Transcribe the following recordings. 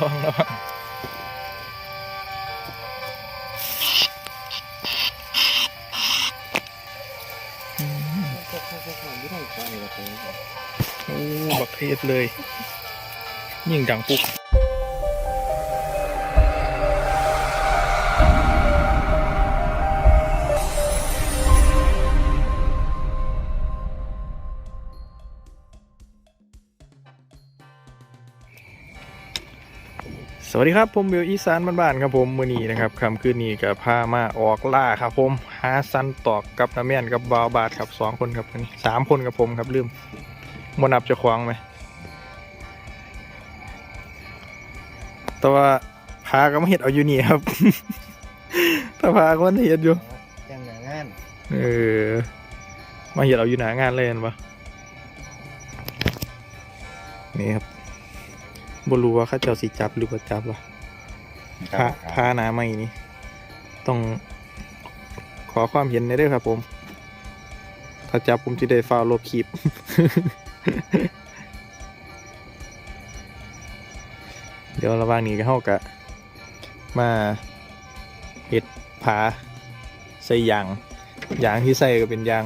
ลองแล้วโอ้บักเทศเลย ยิ่งดังปุ๊บ สวัสดีครับ ผมเบลอีสานบ้านๆครับผมมือนี้นะครับคำคืนนี้กับพามาออกล่าครับผมหาซันตอกกับน้าแม่นกับบาวบาทครับสองคนครับวันนี้สามคนกับผมครับลืมมนับเจะควางไหมแต่ว่าพาก็ไม่เห็นเอาอยู่นี่ครับถ้าพาก็ไม่เห็นอยู่จังหนางานเออมาเห็นเอาอยู่หนางานเลยเห็นปะนี่ครับ บรู้ว่าเข้าเจ้าสิจับหรือว่าจับวะพาพาหนาไม่นี่ ต้องขอความเห็นในอยเด้อครับผม ถ้าจับผมจะได้ฟาวลบคลิปเดี๋ยวระหว่างนี้ก็เข้ากะมาเห็ดผาใส่ยางยางที่ใส่ก็เป็นยาง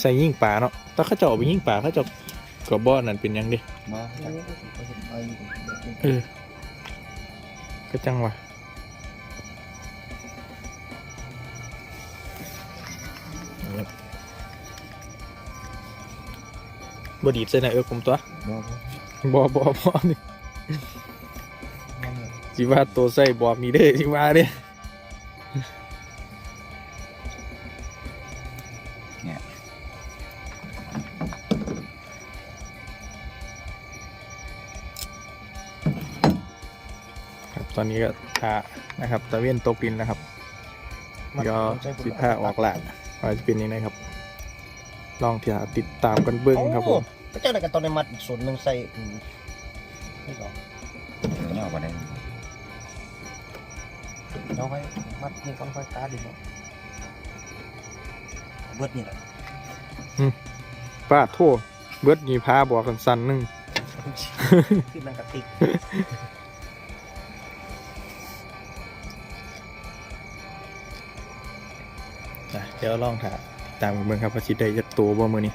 ใส่ยิ่งป่าเนาะถ้าเขาเจาะเอาไปยิ่งป่าเขาเจาะ กับบ่อนั่นเป็นหยังดิมาเออก็จังวะครับบดีดใส่หน้าเออผมตัวบอบอบอนี่จิว่าตัวใส่บอกนี่เด้อจิว่าเด้อ ตอนนี้ก็ทานะครับตะเวนตกดินแล้วครับก็สิบห้าออกหลานว่าจะเป็นยังไงครับ ลองที่ติดตามกันเบิ้งครับผมก็เจ้าในกันตอนในมัดอีกส่วนหนึ่งใส่อืมนี่ก่อนเนี่ยวันนี้เราไว้มัดนี่ก่อนค่อยกาดีเนาะเบิดนี่แหละป้าโทษเบิดมีพาบอกกันสันๆหนึงขึ้นนังกระติก เดี๋ยวลองหาตามเมืองครับว่าสิได้ยักตัวบ่มื้อนี้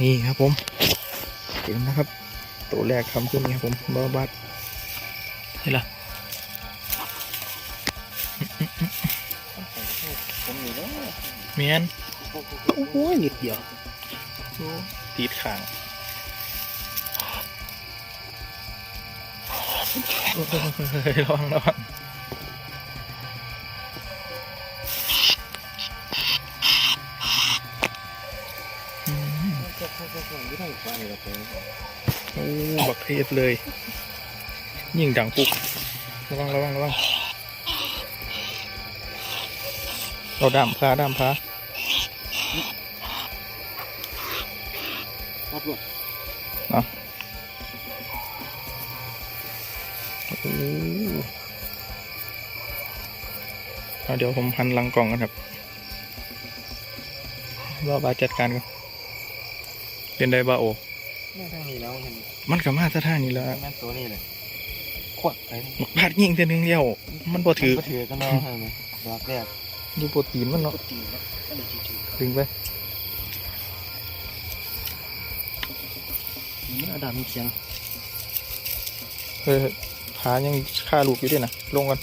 นี่ไงนี่ครับผมเห็นนะครับ ตัวแรกทำขึ้นนี่ครับผมบาบัดนี่ล่ะผมนี่เนาะเมียนโอ้โหนิดเดียวตีดขางเฮ้ยระวังระวัง โอ้บักเทศเลย ยิ่งดังปุ๊บระวังระวังระวังเราดามพาดามพาครับลูกโอ้เอาเดี๋ยวผมพันลังกล่องกันครับว่าบาจัดการกัน เป็นไดบาโอไม่ทางนี้แล้วมันมันกับมาตรฐานนี่แหล้วแม่นตัวนี้เลยขวดไปนี่บาดยิงเทีนึงเดียว มันบ่ถือก็ถือกันเนาะให้ไหมดอกแรกดูโปรตีนมันเนาะก็ตีแล้วก็เลยถือดึงไปนี่อาดามมีเสียงเออขายังคาลูกอยู่ด้วยนะลงกัน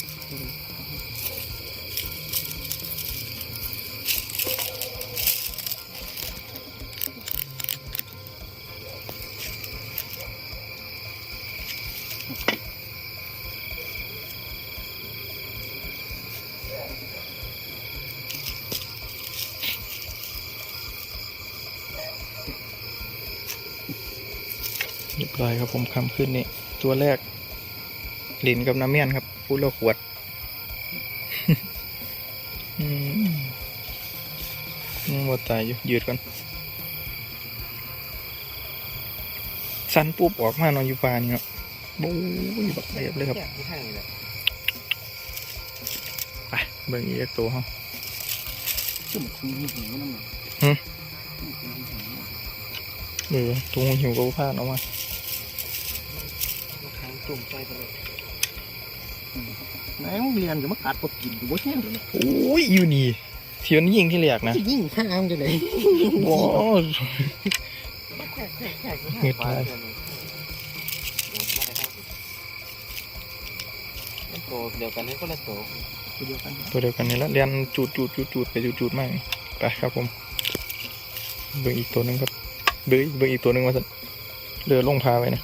เรียบร้อยครับผมคำขึ้นนี่ตัวแรกหลินกับน้ำเมียนครับพูดละขวดอืมยังว่าตายอยู่ยืดก่อนสันปุ๊บออกมาเนอนอยู่ป่านี่เนาะบู๊ยบักเรียบเลยครับแยกที่ทางนี้แหละไปเบิ่งอีกตัวเขาจุ่มคุยหูน้ำมันเออตัวหิวก็พลาดออกมา ทางจุ่มใจไปเลยไหนมึงเรียนจะมากัดปกกินอยู่บ่แห้งเลยโอ้ยอยู่นี่เทียนยิงที่แหลกนะจะยิ่งข้ามจะไหนว้าวเห็ดไรโตเดียวกันนี่ก็ละโตเดียวกันตัวเดียวกันนี่ละเรียนจูดจูดจูดจูดไปจูดจูดมากไปครับผม เบิ่งอีกตัวหนึ่งครับเบิ่งเบิ่งอีกตัวหนึ่งมาสันเรือลงพาไว้นะ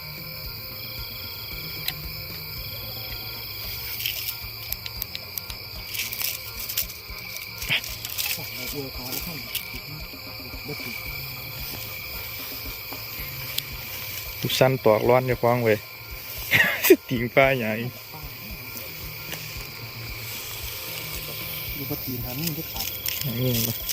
สั่งในอวยพรแล้วท่านบ่ติดทุกสั้นตอกร้อนจะคว้างไว้ติงป้าใหญ่ดูบ่ติดหันนี่จะขาดอย่างนี้มาส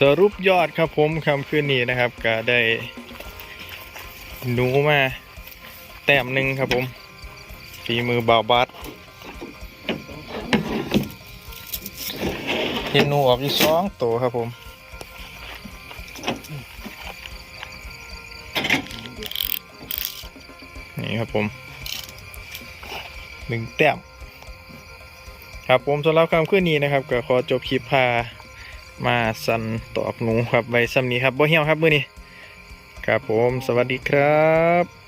สรุปยอดครับผมคำคืนนี้นะครับ ก็ได้หนูมา แต้มหนึ่งครับผม ฝีมือเบาบัดเห็นหนูออกอยู่สองตัวครับผมนี่ครับผมหนึ่งแต้มครับผมสำหรับคำคืนนี้นะครับ ก็ขอจบคลิปพา มาสันตอกหนูครับไว้ซ้ำนี้ครับบ่เหี่ยวครับมื้อนี้ครับผมสวัสดีครับ